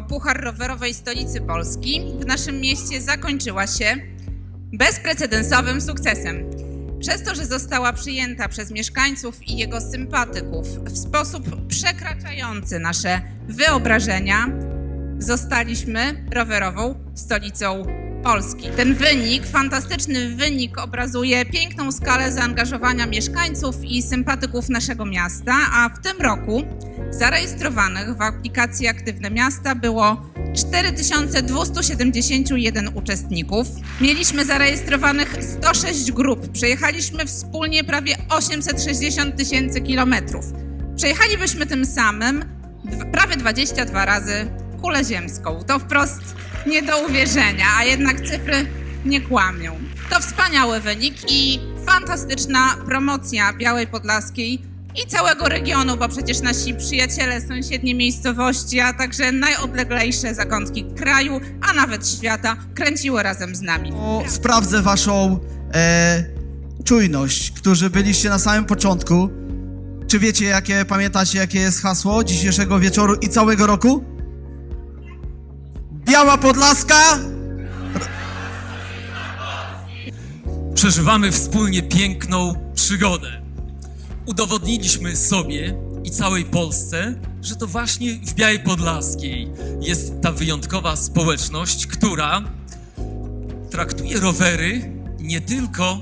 Puchar Rowerowej Stolicy Polski w naszym mieście zakończyła się bezprecedensowym sukcesem. Przez to, że została przyjęta przez mieszkańców i jego sympatyków w sposób przekraczający nasze wyobrażenia, zostaliśmy rowerową stolicą Polski. Ten wynik, fantastyczny wynik, obrazuje piękną skalę zaangażowania mieszkańców i sympatyków naszego miasta, a w tym roku zarejestrowanych w aplikacji Aktywne Miasta było 4271 uczestników. Mieliśmy zarejestrowanych 106 grup. Przejechaliśmy wspólnie prawie 860 tysięcy kilometrów. Przejechalibyśmy tym samym prawie 22 razy kulę ziemską. To wprost nie do uwierzenia, a jednak cyfry nie kłamią. To wspaniały wynik i fantastyczna promocja Białej Podlaskiej i całego regionu, bo przecież nasi przyjaciele, sąsiednie miejscowości, a także najodleglejsze zakątki kraju, a nawet świata kręciły razem z nami. O, sprawdzę waszą e, czujność, którzy byliście na samym początku. Czy wiecie, jakie, pamiętacie, jakie jest hasło dzisiejszego wieczoru i całego roku? Biała Podlaska! Przeżywamy wspólnie piękną przygodę. Udowodniliśmy sobie i całej Polsce, że to właśnie w Białej Podlaskiej jest ta wyjątkowa społeczność, która traktuje rowery nie tylko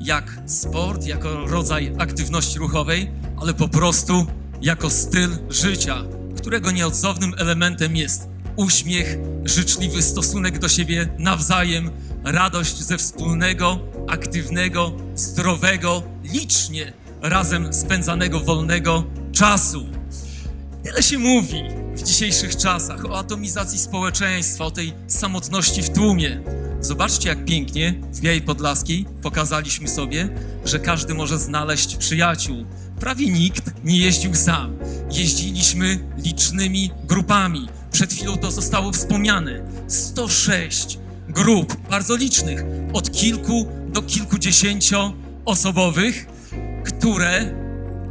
jak sport, jako rodzaj aktywności ruchowej, ale po prostu jako styl życia, którego nieodzownym elementem jest uśmiech, życzliwy stosunek do siebie nawzajem, radość ze wspólnego, aktywnego, zdrowego, licznie razem spędzanego wolnego czasu. Tyle się mówi w dzisiejszych czasach o atomizacji społeczeństwa, o tej samotności w tłumie. Zobaczcie, jak pięknie w Białej Podlaskiej pokazaliśmy sobie, że każdy może znaleźć przyjaciół. Prawie nikt nie jeździł sam. Jeździliśmy licznymi grupami. Przed chwilą to zostało wspomniane. 106 grup, bardzo licznych, od kilku do kilkudziesięcioosobowych, które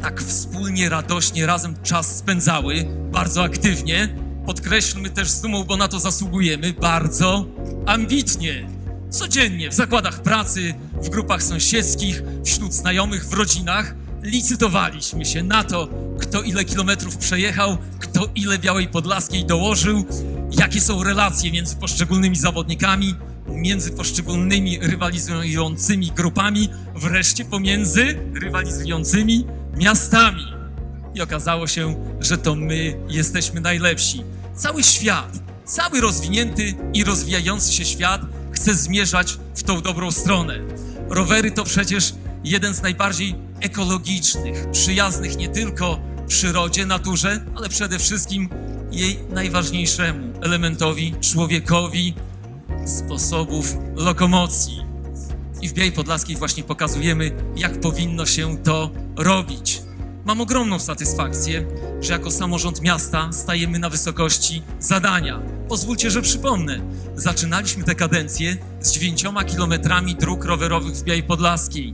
tak wspólnie, radośnie razem czas spędzały, bardzo aktywnie. Podkreślmy też sumą, bo na to zasługujemy, bardzo ambitnie. Codziennie w zakładach pracy, w grupach sąsiedzkich, wśród znajomych, w rodzinach licytowaliśmy się na to, kto ile kilometrów przejechał, kto ile Białej Podlaskiej dołożył, jakie są relacje między poszczególnymi zawodnikami, między poszczególnymi rywalizującymi grupami, wreszcie pomiędzy rywalizującymi miastami. I okazało się, że to my jesteśmy najlepsi. Cały świat, cały rozwinięty i rozwijający się świat chce zmierzać w tą dobrą stronę. Rowery to przecież jeden z najbardziej ekologicznych, przyjaznych nie tylko przyrodzie, naturze, ale przede wszystkim jej najważniejszemu elementowi, człowiekowi, sposobów lokomocji. I w Białej Podlaskiej właśnie pokazujemy, jak powinno się to robić. Mam ogromną satysfakcję, że jako samorząd miasta stajemy na wysokości zadania. Pozwólcie, że przypomnę. Zaczynaliśmy tę kadencję z 9 kilometrami dróg rowerowych w Białej Podlaskiej.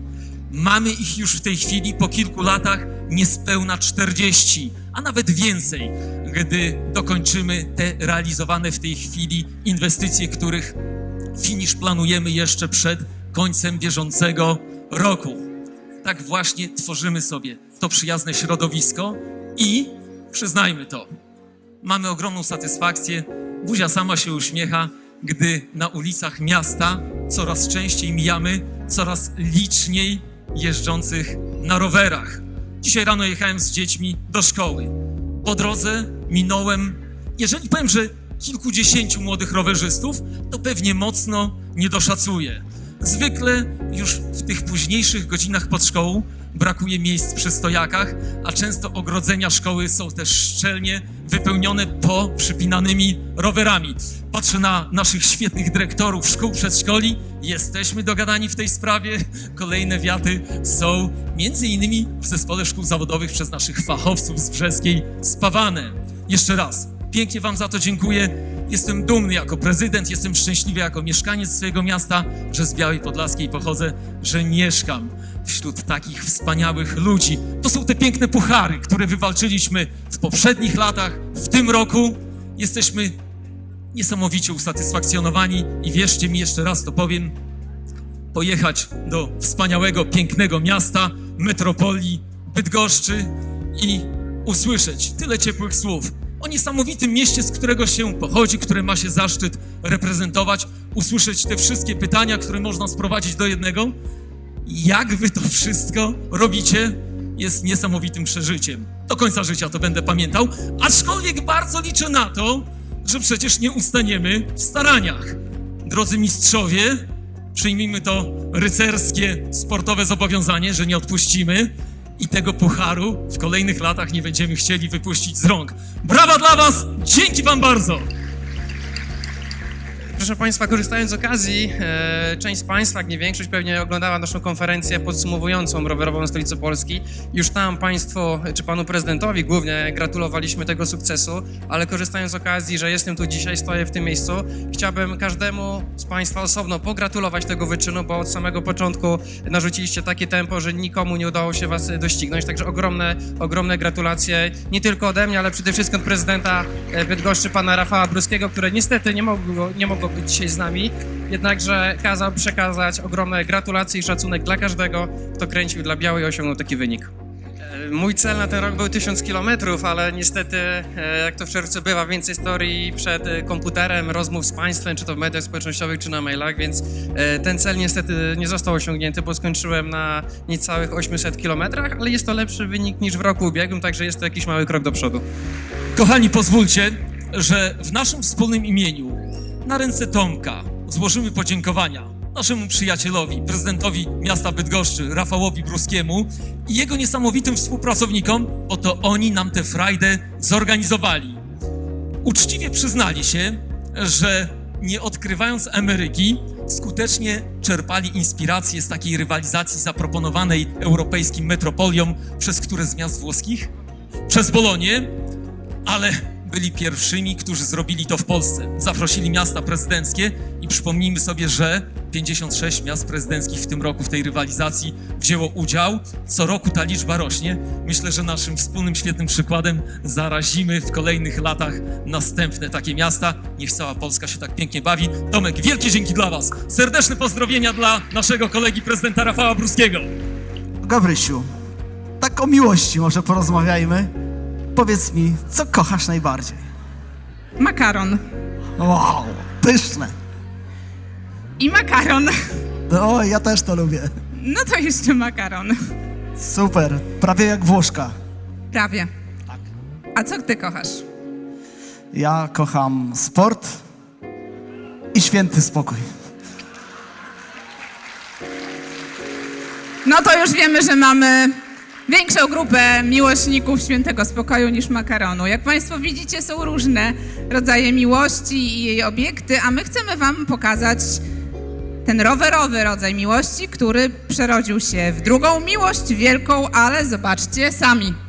Mamy ich już w tej chwili po kilku latach niespełna 40, a nawet więcej, gdy dokończymy te realizowane w tej chwili inwestycje, których finisz planujemy jeszcze przed końcem bieżącego roku. Tak właśnie tworzymy sobie to przyjazne środowisko i przyznajmy to, mamy ogromną satysfakcję. Buzia sama się uśmiecha, gdy na ulicach miasta coraz częściej mijamy coraz liczniej jeżdżących na rowerach. Dzisiaj rano jechałem z dziećmi do szkoły. Po drodze minąłem, jeżeli powiem, że kilkudziesięciu młodych rowerzystów, to pewnie mocno nie doszacuję. Zwykle już w tych późniejszych godzinach pod szkołą brakuje miejsc przy stojakach, a często ogrodzenia szkoły są też szczelnie wypełnione po przypinanymi rowerami. Patrzę na naszych świetnych dyrektorów szkół przedszkoli. Jesteśmy dogadani w tej sprawie. Kolejne wiaty są między innymi w zespole szkół zawodowych przez naszych fachowców z Brzeskiej spawane. Jeszcze raz, pięknie Wam za to dziękuję. Jestem dumny jako prezydent, jestem szczęśliwy jako mieszkaniec swojego miasta, że z Białej Podlaskiej pochodzę, że mieszkam wśród takich wspaniałych ludzi. To są te piękne puchary, które wywalczyliśmy w poprzednich latach, w tym roku. Jesteśmy niesamowicie usatysfakcjonowani i wierzcie mi, jeszcze raz to powiem, pojechać do wspaniałego, pięknego miasta, metropolii Bydgoszczy i usłyszeć tyle ciepłych słów o niesamowitym mieście, z którego się pochodzi, które ma się zaszczyt reprezentować, usłyszeć te wszystkie pytania, które można sprowadzić do jednego. Jak wy to wszystko robicie, jest niesamowitym przeżyciem. Do końca życia to będę pamiętał, aczkolwiek bardzo liczę na to, że przecież nie ustaniemy w staraniach. Drodzy mistrzowie, przyjmijmy to rycerskie, sportowe zobowiązanie, że nie odpuścimy i tego pucharu w kolejnych latach nie będziemy chcieli wypuścić z rąk. Brawa dla Was! Dzięki Wam bardzo! Proszę Państwa, korzystając z okazji, e, część z Państwa, jak nie większość, pewnie oglądała naszą konferencję podsumowującą rowerową stolicę Polski. Już tam Państwu, czy Panu Prezydentowi głównie gratulowaliśmy tego sukcesu, ale korzystając z okazji, że jestem tu dzisiaj, stoję w tym miejscu, chciałbym każdemu z Państwa osobno pogratulować tego wyczynu, bo od samego początku narzuciliście takie tempo, że nikomu nie udało się Was doścignąć, także ogromne, ogromne gratulacje, nie tylko ode mnie, ale przede wszystkim od prezydenta e, Bydgoszczy, pana Rafała Bruskiego, które niestety nie mogło, nie mogło być dzisiaj z nami, jednakże kazał przekazać ogromne gratulacje i szacunek dla każdego, kto kręcił dla Białej i osiągnął taki wynik. E, Mój cel na ten rok był 1000 kilometrów, ale niestety, e, jak to w czerwcu bywa, więcej historii przed e, komputerem, rozmów z państwem, czy to w mediach społecznościowych, czy na mailach, więc ten cel niestety nie został osiągnięty, bo skończyłem na niecałych 800 kilometrach, ale jest to lepszy wynik niż w roku ubiegłym, także jest to jakiś mały krok do przodu. Kochani, pozwólcie, że w naszym wspólnym imieniu na ręce Tomka. Złożymy podziękowania naszemu przyjacielowi, prezydentowi miasta Bydgoszczy, Rafałowi Bruskiemu i jego niesamowitym współpracownikom, bo to oni nam tę frajdę zorganizowali. Uczciwie przyznali się, że nie odkrywając Ameryki, skutecznie czerpali inspirację z takiej rywalizacji zaproponowanej europejskim metropoliom, przez które z miast włoskich, przez Bolonię, ale byli pierwszymi, którzy zrobili to w Polsce. Zaprosili miasta prezydenckie i przypomnijmy sobie, że 56 miast prezydenckich w tym roku w tej rywalizacji wzięło udział. Co roku ta liczba rośnie. Myślę, że naszym wspólnym świetnym przykładem zarazimy w kolejnych latach następne takie miasta. Niech cała Polska się tak pięknie bawi. Tomek, wielkie dzięki dla Was. Serdeczne pozdrowienia dla naszego kolegi prezydenta Rafała Bruskiego. Gabrysiu, tak o miłości może porozmawiajmy. Powiedz mi, co kochasz najbardziej? Makaron. Wow, pyszne. I makaron. No, ja też to lubię. No to jeszcze makaron. Super, prawie jak Włoszka. Prawie. A co ty kochasz? Ja kocham sport i święty spokój. No to już wiemy, że mamy większą grupę miłośników świętego spokoju niż makaronu. Jak Państwo widzicie, są różne rodzaje miłości i jej obiekty, a my chcemy Wam pokazać ten rowerowy rodzaj miłości, który przerodził się w drugą miłość wielką, ale zobaczcie sami.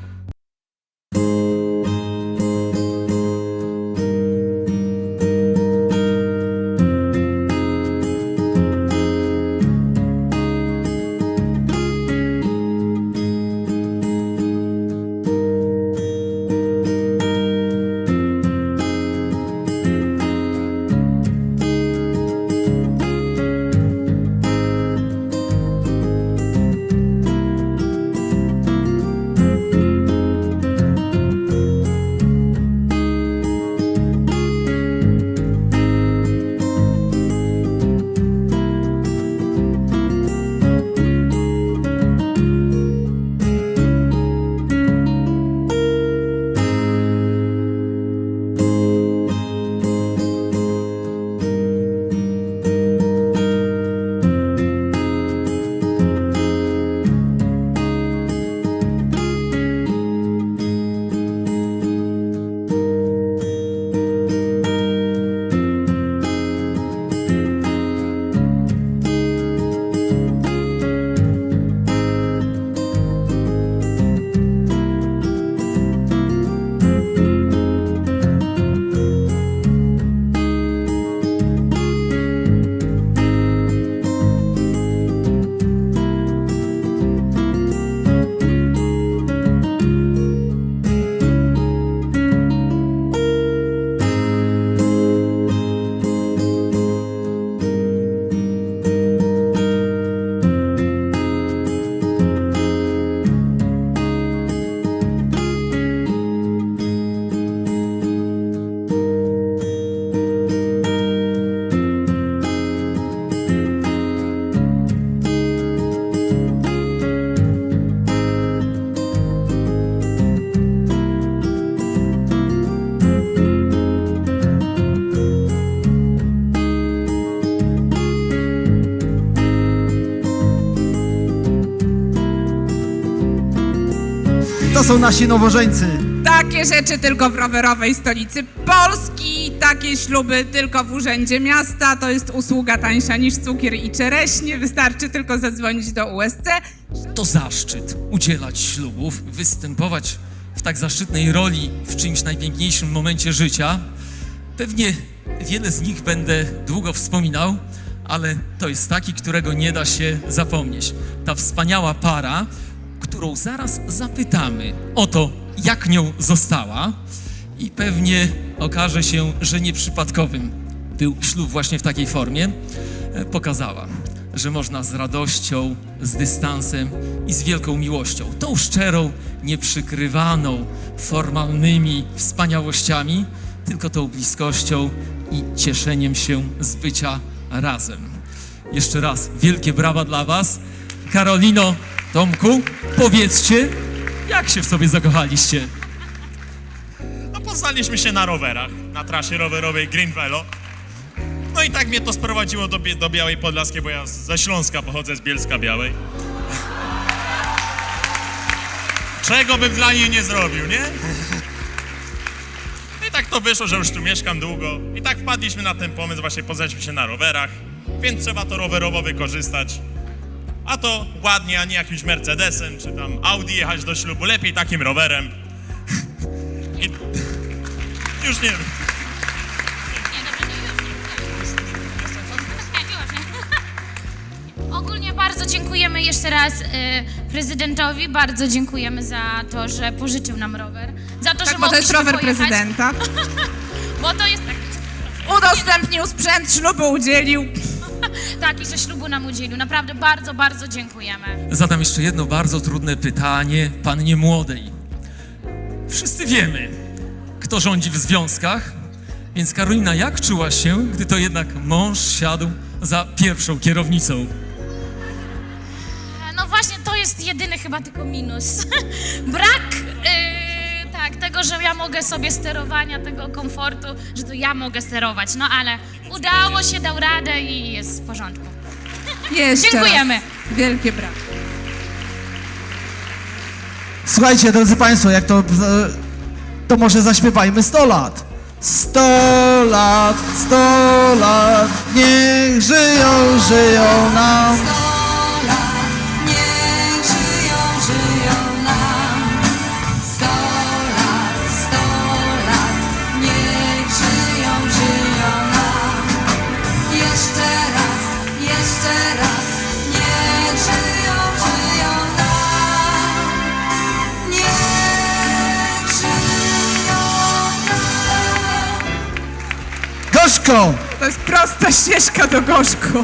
Są nasi nowożeńcy. Takie rzeczy tylko w rowerowej stolicy Polski, takie śluby tylko w urzędzie miasta. To jest usługa tańsza niż cukier i czereśnie. Wystarczy tylko zadzwonić do USC. To zaszczyt udzielać ślubów, występować w tak zaszczytnej roli w czymś najpiękniejszym momencie życia. Pewnie wiele z nich będę długo wspominał, ale to jest taki, którego nie da się zapomnieć. Ta wspaniała para, którą zaraz zapytamy o to, jak nią została, i pewnie okaże się, że nieprzypadkowym był ślub właśnie w takiej formie, e, pokazała, że można z radością, z dystansem i z wielką miłością, tą szczerą, nieprzykrywaną formalnymi wspaniałościami, tylko tą bliskością i cieszeniem się z bycia razem. Jeszcze raz wielkie brawa dla Was. Karolino, Tomku, powiedzcie, jak się w sobie zakochaliście? No poznaliśmy się na rowerach, na trasie rowerowej Green Velo. No i tak mnie to sprowadziło do, do Białej Podlaskiej, bo ja ze Śląska pochodzę, z Bielska Białej. Czego bym dla niej nie zrobił, nie? I tak to wyszło, że już tu mieszkam długo. I tak wpadliśmy na ten pomysł, właśnie poznaliśmy się na rowerach, więc trzeba to rowerowo wykorzystać. A to ładnie, a nie jakimś Mercedesem, czy tam Audi jechać do ślubu, lepiej takim rowerem. I... Już nie wiem. Ogólnie bardzo dziękujemy jeszcze raz y, prezydentowi, bardzo dziękujemy za to, że pożyczył nam rower, za to, Tak, że bo to jest mogliśmy rower pojechać, prezydenta. Bo to jest tak, Udostępnił sprzęt, ślubu udzielił. Tak, i że ślubu nam udzielił. Naprawdę bardzo, bardzo dziękujemy. Zadam jeszcze jedno bardzo trudne pytanie pannie młodej. Wszyscy wiemy, kto rządzi w związkach, więc Karolina, jak czułaś się, gdy to jednak mąż siadł za pierwszą kierownicą? No właśnie, to jest jedyny chyba tylko minus. Brak y, tak, tego, że ja mogę sobie sterowania, tego komfortu, że to ja mogę sterować. No ale udało się, dał radę i jest w porządku. Jeszcze Dziękujemy. Raz. Wielkie brawa. Słuchajcie, drodzy Państwo, jak to, e, to może zaśpiewajmy 100 lat. 100 lat, 100 lat, niech żyją, żyją nam. To jest prosta ścieżka do Gorzku.